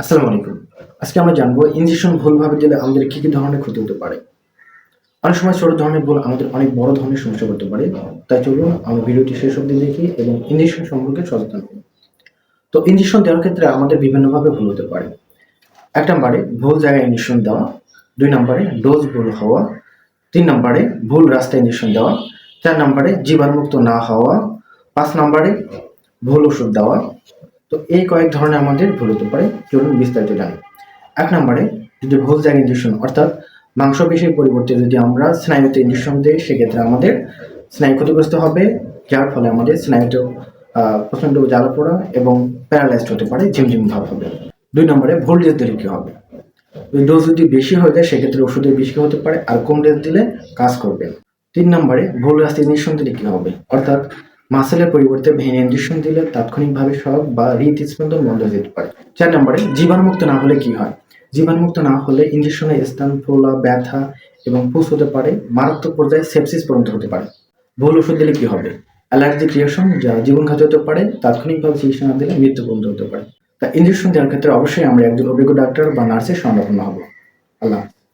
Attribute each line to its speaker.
Speaker 1: আসসালামু আলাইকুম। আজকে আমরা জানব ইঞ্জেকশন ভুলভাবে দিলে আমাদের কি কি ধরনের ক্ষতি হতে পারে। অনেক সময় ছোট ধরনের ভুল আমাদের অনেক বড় ধরনের সমস্যা করতে পারে। তাই চলুন আমরা ভিডিওটি শেষ অবধি দেখি এবং ইঞ্জেকশন সম্পর্কে সচেতন হই। তো ইঞ্জেকশন দেওয়ার ক্ষেত্রে আমাদের বিভিন্নভাবে ভুল হতে পারে। এক নম্বরে, ভুল জায়গায় ইঞ্জেকশন দেওয়া। দুই নম্বরে, ডোজ ভুল হওয়া। তিন নম্বরে, ভুল রাস্তায় ইঞ্জেকশন দেওয়া। চার নম্বরে, জীবাণুমুক্ত না হওয়া। পাঁচ নম্বরে, ভুল ওষুধ দেওয়া। তো এই কয়েক ধরনের আমাদের ভুল হতে পারে। চলুন বিস্তারিত জানি। এক নম্বরে, যদি ভুল জায়গায় ইঞ্জেকশন অর্থাৎ মাংসপেশির পরিবর্তে যদি আমরা স্নায়ুতে ইঞ্জেকশন দিই, সেক্ষেত্রে আমাদের স্নায়ু ক্ষতিগ্রস্ত হবে, যার ফলে আমাদের স্নায়ুতে প্রচণ্ড জ্বালা পোড়া এবং প্যারালাইজড হতে পারে, ঝিমঝিম ভাব হবে। দুই নম্বরে, ভুল ডোজ দিলে কি হবে? ডোজ যদি বেশি হয়ে যায়, সেক্ষেত্রে ওষুধের বেশি হতে পারে? আর কম ডোজ দিলে কাজ করবে তিন নম্বরে, ভুল রাস্তায় ইঞ্জেকশন দিলে কি হবে? অর্থাৎ মাসেলের পরিবর্তে ভেনে ইঞ্জেকশন দিলে তাৎক্ষণিকভাবে সব বা হৃদস্পন্দন বন্ধ হয়ে যেতে পারে। চার নম্বরে, জীবাণুমুক্ত না হলে কি হয়? জীবাণুমুক্ত না হলে ইঞ্জেকশনের স্থান ফোলা, ব্যথা এবং পুষ হতে পারে। মারাত্মক পর্যায়ে সেপসিস পর্যন্ত হতে পারে। ভুল ওষুধ দিলে কি হবে? অ্যালার্জিক রিয়েকশন যা জীবনঘাতী হতে পারে, তাৎক্ষণিকভাবে চিকিৎসা না দিলে মৃত্যু পর্যন্ত হতে পারে। তা ইঞ্জেকশন দেওয়ার ক্ষেত্রে অবশ্যই আমরা একজন অভিজ্ঞ ডাক্তার বা নার্সের সংরক্ষণ হব। আল্লাহ।